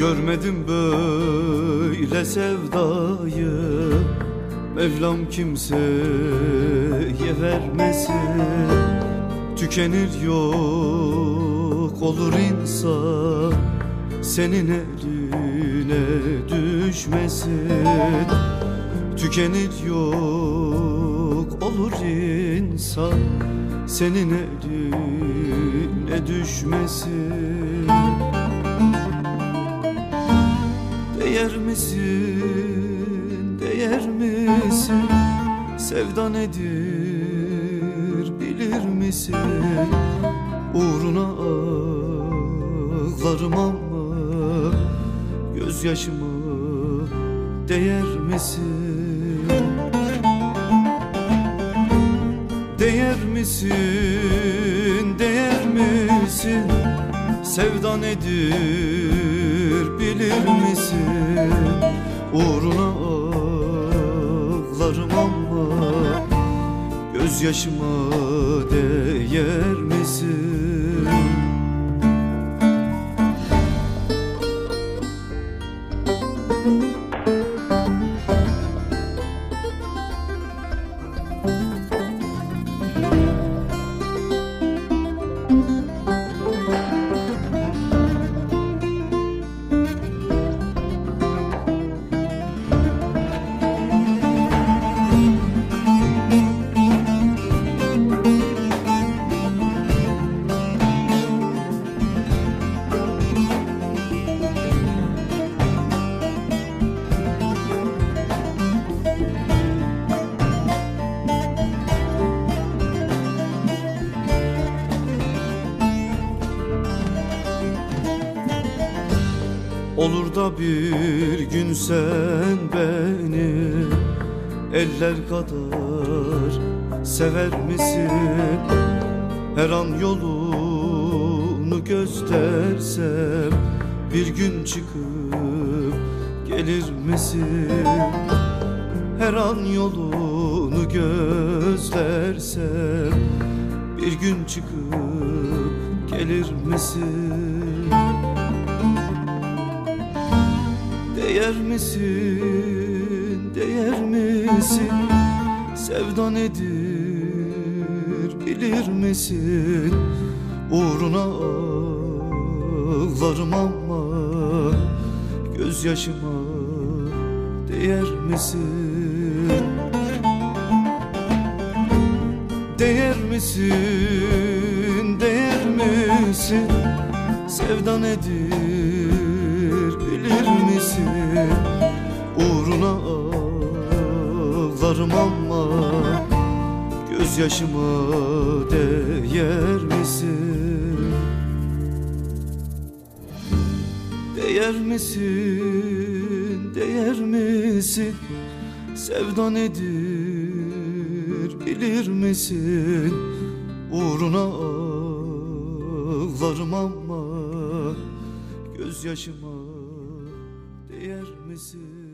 Görmedim böyle sevdayı. Mevlam kimseye vermesin. Tükenir yok olur insan. Senin eline düşmesin. Tükenir yok olur insan. Senin eline düşmesin Değer misin, değer misin? Sevda nedir bilir misin? Uğruna ağlarım ama Gözyaşımı değer misin? Değer misin, değer misin? Sevda nedir bilir misin? Uğruna ağlarım ama Gözyaşıma değer misin? Olur da bir gün sen beni Eller kadar sever misin? Her an yolunu göstersem Bir gün çıkıp gelir misin? Her an yolunu gözlersem Bir gün çıkıp gelir misin? Değer misin, değer misin? Sevda nedir bilir misin? Uğruna ağlarım ama Gözyaşıma değer misin? Değer misin, değer misin? Sevda nedir bilir misin? Ağlarım ama Gözyaşıma değer misin? Değer misin, değer misin? Sevda nedir bilir misin? Uğruna ağlarım ama Gözyaşıma değer misin?